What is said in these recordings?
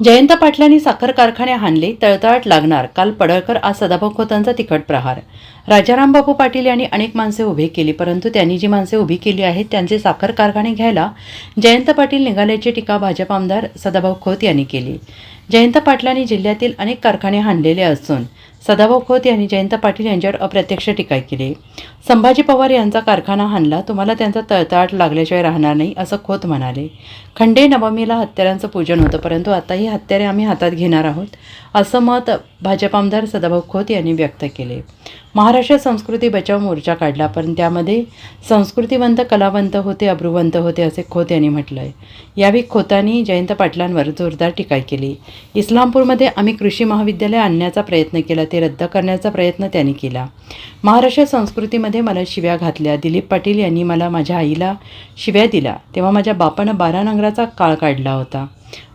जयंत पाटलांनी साखर कारखाने हाणले तळतळाट लागणार. काल पडळकर आज सदाभाऊ खोतांचा तिखट प्रहार. राजाराम बापू पाटील यांनी अनेक माणसे उभी केली परंतु त्यांनी जी माणसे उभी केली आहेत त्यांचे साखर कारखाने घ्यायला जयंत पाटील निघाल्याची टीका भाजप आमदार सदाभाऊ खोत यांनी केली. जयंत पाटलांनी जिल्ह्यातील अनेक कारखाने हाणलेले असून सदाभाऊ खोत यांनी जयंत पाटील यांच्यावर अप्रत्यक्ष टीका केली. संभाजी पवार यांचा कारखाना हाणला तुम्हाला त्यांचा तळतळाट लागल्याशिवाय राहणार नाही असं खोत म्हणाले. खंडे नवमीला हत्यारांचं पूजन होतं परंतु आता ही हत्यारे आम्ही हातात घेणार आहोत असं मत भाजप आमदार सदाभाऊ खोत यांनी व्यक्त केले. महाराष्ट्र संस्कृती बचाव मोर्चा काढला पण त्यामध्ये संस्कृतीवंत कलावंत होते अब्रुवंत होते असे खोत यांनी म्हटलं आहे यावेळी खोतांनी जयंत पाटलांवर जोरदार टीका केली. इस्लामपूरमध्ये आम्ही कृषी महाविद्यालय आणण्याचा प्रयत्न केला ते रद्द करण्याचा प्रयत्न त्यांनी केला. महाराष्ट्र संस्कृतीमध्ये मला शिव्या घातल्या. दिलीप पाटील यांनी मला माझ्या आईला शिव्या दिल्या. तेव्हा माझ्या बापानं बारा नंगराचा काळ काढला होता.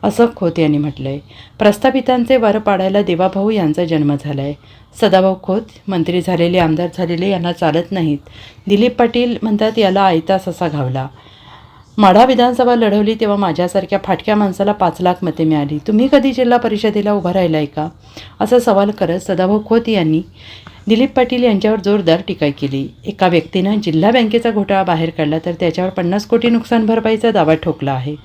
असं खोत यांनी म्हटलंय. प्रस्थापितांचे वर पाडायला देवाभाऊ यांचा जन्म झालाय. सदाभाऊ खोत मंत्री झालेले आमदार झालेले यांना चालत नाहीत. दिलीप पाटील म्हणतात याला आयतास असा घावला. माढा विधानसभा लढवली तेव्हा माझ्यासारख्या फाटक्या माणसाला पाच लाख मते मिळाली. तुम्ही कधी जिल्हा परिषदेला उभा राहिलाय का? असा सवाल करत सदाभाऊ खोत यांनी दिलीप पाटील यांच्यावर जोरदार टीका केली. एका व्यक्तीनं जिल्हा बँकेचा घोटाळा बाहेर काढला तर त्याच्यावर पन्नास कोटी नुकसान भरपाईचा दावा ठोकला आहे.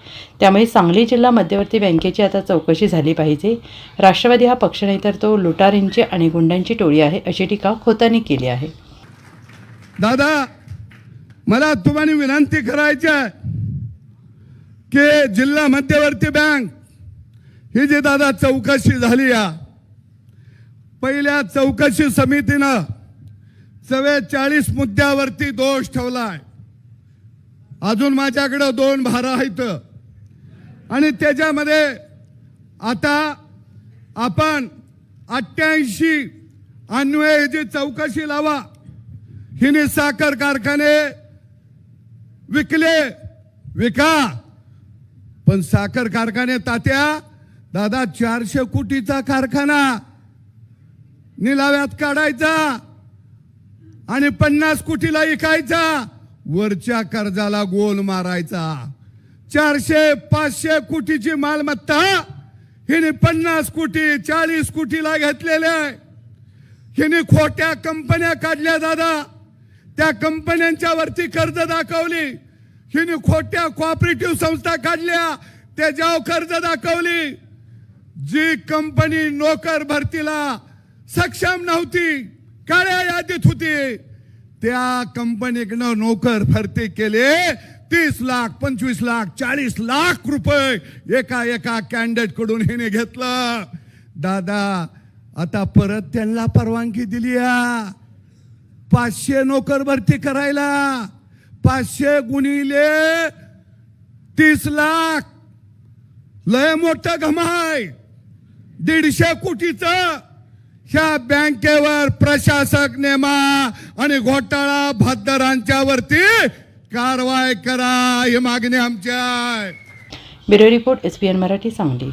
त्यामुळे सांगली जिल्हा मध्यवर्ती बँकेची आता चौकशी झाली पाहिजे. राष्ट्रवादी हा पक्ष नाही तर तो लुटारींची आणि गुंडांची टोळी आहे अशी टीका खोतांनी केली आहे. दादा मला तुम्हाला विनंती करायची आहे. की जिल्हा मध्यवर्ती बँक. ही जी दादा चौकशी झाली या. पहिल्या चौकशी समितीनं चव्वेचाळीस मुद्द्यावरती दोष ठेवलाय. अजून माझ्याकडं दोन भारा आहेत. आणि त्याच्यामध्ये आता आपण अठ्ठ्याऐंशी अन्वये जी चौकशी लावा. हिने साखर कारखाने विकले विका. पण साखर कारखाने तात्या दादा चारशे कोटीचा कारखाना निलाव्यात काढायचा आणि पन्नास कोटीला इकायचा. वरच्या कर्जाला गोल मारायचा. चारशे पाचशे कोटीची मालमत्ता हिने पन्नास कोटी चाळीस कोटीला घेतलेले आहे. हिने खोट्या कंपन्या काढल्या दादा. त्या कंपन्यांच्या वरती कर्ज दाखवली. हिने खोट्या कॉपरेटिव्ह संस्था काढल्या. त्याच्यावर कर्ज दाखवली. जी कंपनी नोकर भरतीला सक्षम नव्हती काळ्या यादीत होती. त्या कंपनीकडनं नोकर भरती केले तीस लाख पंचवीस लाख चाळीस लाख रुपये एका एका कॅन्डिडेटकडून हिने घेतलं. दादा आता परत त्यांना परवानगी दिली या. पाचशे नोकर भरती करायला. पाचशे गुणिले तीस लाख. लय मोठं घमाय दीडशे कोटीचं ह्या बँकेवर प्रशासक नेमा आणि घोटाळा भातदारांच्या वरती कारवाई करा ही मागणी आमची आहे. Bureau report S P N Marathi Sangli.